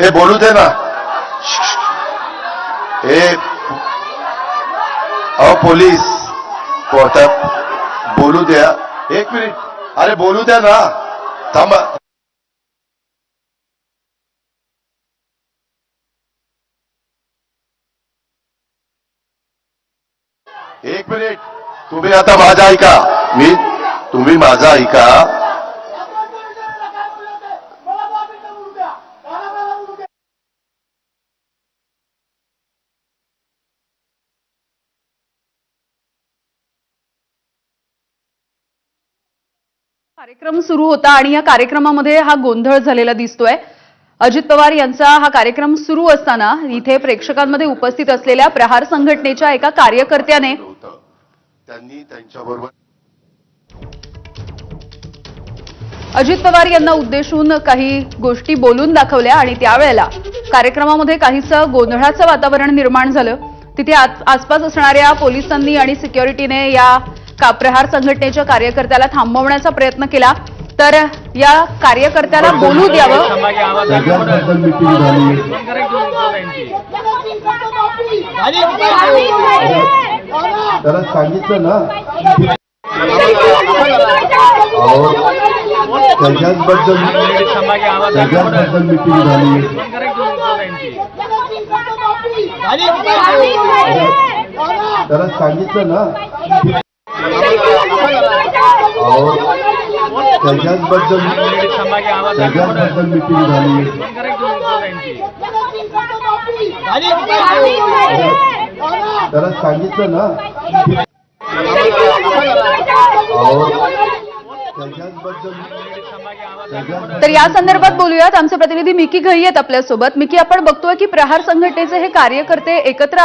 हे बोलू दे ना. हे अहो, पोलीस. कोर्टात बोलू द्या. एक मिनिट. अरे, बोलू द्या ना. थांबा. एक मिनिट. तुम्ही आता माझा ऐका. मी, तुम्ही माझा ऐका. कार्यक्रम सुरू होता आणि या कार्यक्रमामध्ये हा गोंधळ झालेला दिसतोय. अजित पवार यांचा हा कार्यक्रम सुरू असताना इथे प्रेक्षकांमध्ये उपस्थित असलेल्या प्रहार संघटनेच्या एका कार्यकर्त्याने त्यांनी त्यांच्याबरोबर अजित पवार यांना उद्देशून काही गोष्टी बोलून दाखवल्या आणि त्यावेळेला कार्यक्रमामध्ये काहीसं गोंधळाचं वातावरण निर्माण झालं. तिथे आसपास असणाऱ्या पोलिसांनी आणि सिक्युरिटीने या प्रहार संघटनेच्या कार्यकर्त्याला थांबवण्याचा प्रयत्न केला? तर या कार्यकर्त्याला बोलू द्यावं. सगळ्यांबद्दल मिटिंग झाली. त्याला सांगितलं ना. सगळ्यांबद्दल सगळ्यांबद्दल मिटिंग झाली. त्याला सांगितलं ना. त्याच्याचबद्दल त्याच्याचबद्दल मिटिंग झाली त्याला सांगितलं ना तर या संदर्भात बोलूयात. आमचे प्रतिनिधी मिकी घई आहेत आपल्यासोबत. मिकी आपण बघतोय की प्रहार संघटनेचे हे कार्यकर्ते एकत्र